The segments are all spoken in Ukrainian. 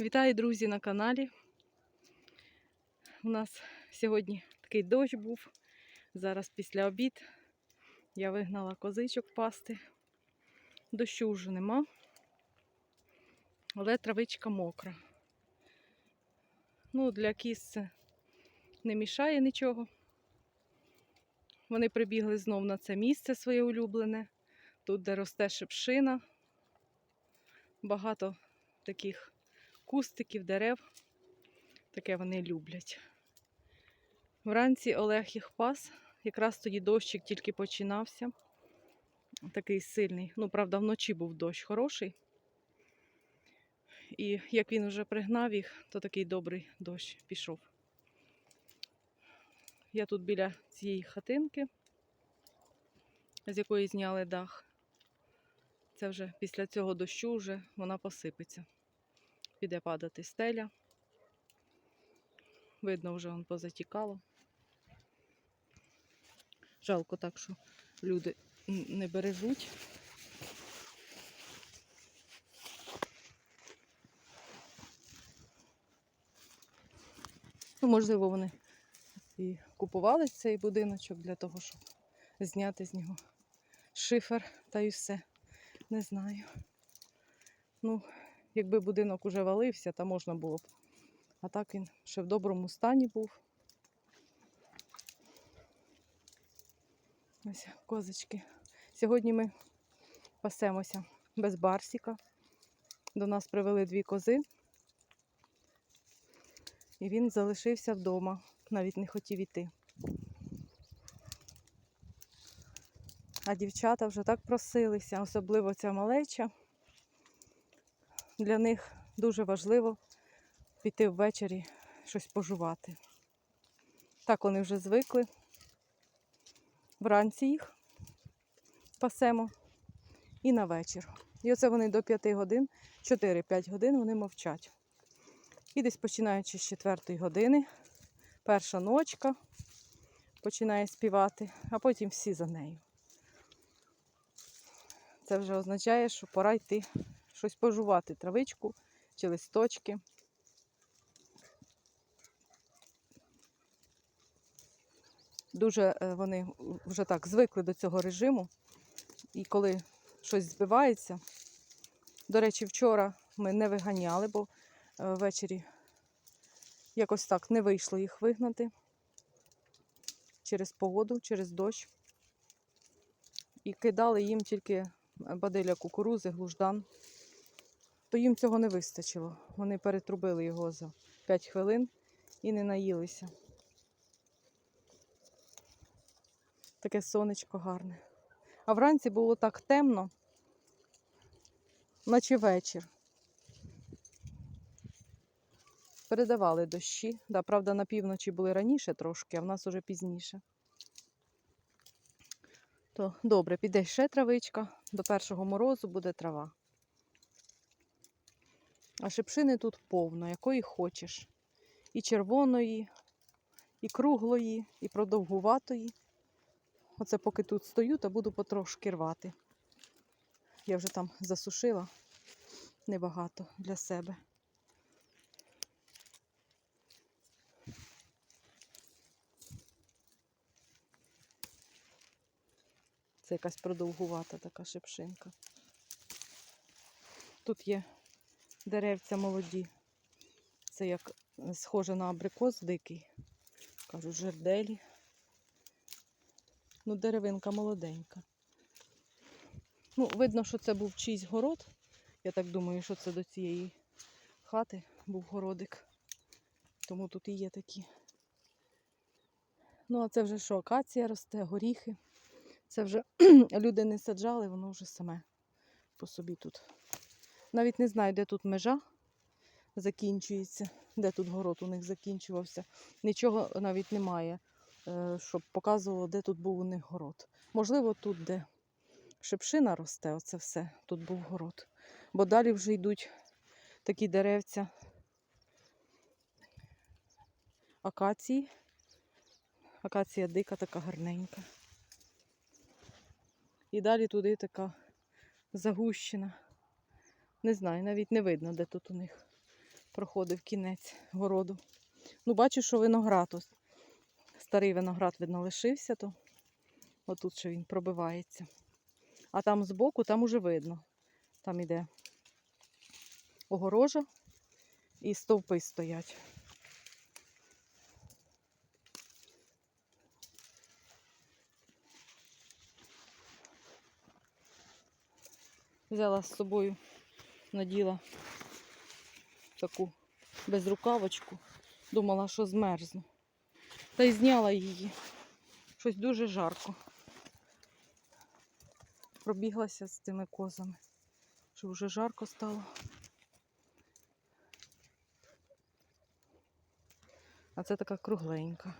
Вітаю, друзі, на каналі. У нас сьогодні такий дощ був. Зараз після обід я вигнала козичок пасти. Дощу вже нема, але травичка мокра. Ну, для кіз не мішає нічого. Вони прибігли знов на це місце своє улюблене, тут, де росте шипшина. Багато таких кустиків, дерев. Таке вони люблять. Вранці Олег їх пас. Якраз тоді дощик тільки починався. Такий сильний. Ну, правда, вночі був дощ хороший. І як він вже пригнав їх, то такий добрий дощ пішов. Я тут біля цієї хатинки, з якої зняли дах. Це вже після цього дощу вже вона посипеться піде падати стеля. Видно, вже он позатікало. Жалко так, що люди не бережуть. Ну, можливо, вони і купували цей будиночок для того, щоб зняти з нього шифер та й все. Не знаю. Ну, Якби будинок уже валився, то можна було б. А так він ще в доброму стані був. Ось козочки. Сьогодні ми пасемося без барсіка. До нас привели дві кози. І він залишився вдома, навіть не хотів іти. А дівчата вже так просилися, особливо ця малеча для них дуже важливо піти ввечері щось пожувати. Так вони вже звикли. Вранці їх пасемо і на вечір. І оце вони до 5 годин, 4-5 годин вони мовчать. І десь починаючи з 4 години, перша ночка починає співати, а потім всі за нею. Це вже означає, що пора йти щось пожувати, травичку чи листочки. Дуже е, вони вже так звикли до цього режиму. І коли щось збивається, до речі, вчора ми не виганяли, бо е, ввечері якось так не вийшло їх вигнати через погоду, через дощ. І кидали їм тільки бадиля кукурузи, глуждан то їм цього не вистачило. Вони перетрубили його за 5 хвилин і не наїлися. Таке сонечко гарне. А вранці було так темно, наче вечір. Передавали дощі. Да, правда, на півночі були раніше трошки, а в нас уже пізніше. То добре, піде ще травичка. До першого морозу буде трава. А шипшини тут повно, якої хочеш. І червоної, і круглої, і продовгуватої. Оце поки тут стою, то буду потрошки рвати. Я вже там засушила небагато для себе. Це якась продовгувата така шипшинка. Тут є деревця молоді. Це як е, схоже на абрикос дикий. Кажуть, жерделі. Ну, деревинка молоденька. Ну, видно, що це був чийсь город. Я так думаю, що це до цієї хати був городик. Тому тут і є такі. Ну, а це вже що, акація росте, горіхи. Це вже люди не саджали, воно вже саме по собі тут. Навіть не знаю, де тут межа закінчується, де тут город у них закінчувався. Нічого навіть немає, е, щоб показувало, де тут був у них город. Можливо, тут, де шипшина росте, оце все, тут був город. Бо далі вже йдуть такі деревця акації. Акація дика, така гарненька. І далі туди така загущена. Не знаю, навіть не видно, де тут у них проходив кінець городу. Ну, бачу, що виноград ось. Старий виноград, видно, лишився, то отут ще він пробивається. А там збоку, там уже видно. Там іде огорожа і стовпи стоять. Взяла з собою, наділа таку безрукавочку. Думала, що змерзну. Та й зняла її. Щось дуже жарко. Пробіглася з тими козами, що вже жарко стало. А це така кругленька.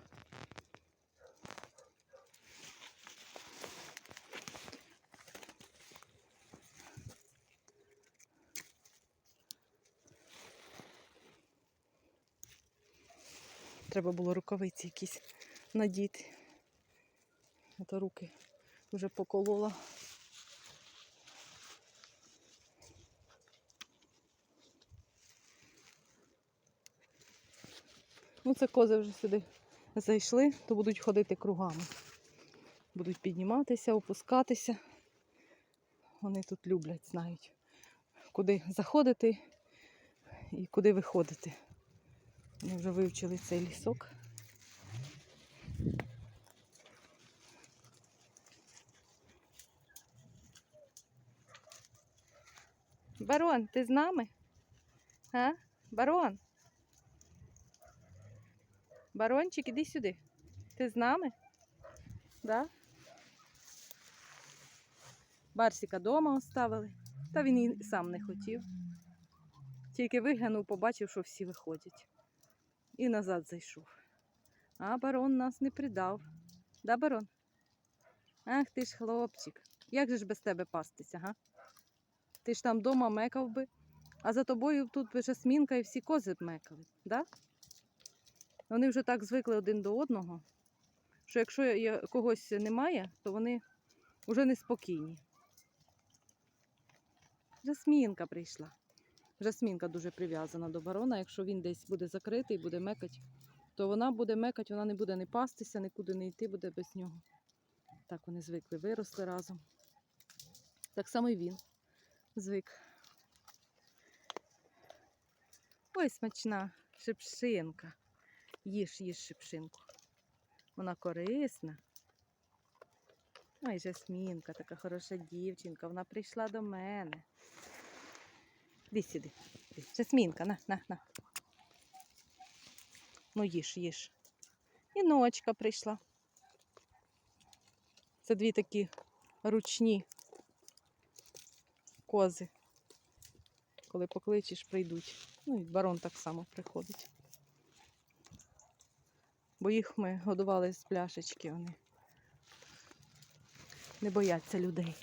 Треба було рукавиці якісь надіти. А то руки вже поколола. Ну, це кози вже сюди зайшли, то будуть ходити кругами. Будуть підніматися, опускатися. Вони тут люблять, знають, куди заходити і куди виходити. Вони вже вивчили цей лісок. Барон, ти з нами? А? Барон? Барончик, іди сюди. Ти з нами? Да? Барсика дома оставили. Та він і сам не хотів. Тільки виглянув, побачив, що всі виходять. І назад зайшов. А барон нас не придав. Да, барон? Ах ти ж хлопчик. Як же ж без тебе пастися, га? Ти ж там дома мекав би, а за тобою тут би жасмінка і всі кози б мекали, да? Вони вже так звикли один до одного, що якщо когось немає, то вони вже неспокійні. Жасмінка прийшла. Жасмінка дуже прив'язана до барона. Якщо він десь буде закритий, буде мекать, то вона буде мекать, вона не буде не пастися, нікуди не йти буде без нього. Так вони звикли, виросли разом. Так само і він звик. Ой, смачна шипшинка. Їж, їж шипшинку. Вона корисна. Ой, Жасмінка, така хороша дівчинка. Вона прийшла до мене. Іди сюди. Жасмінка, на, на, на. Ну, їж, їж. І ночка прийшла. Це дві такі ручні кози. Коли покличеш, прийдуть. Ну і барон так само приходить. Бо їх ми годували з пляшечки, вони не бояться людей.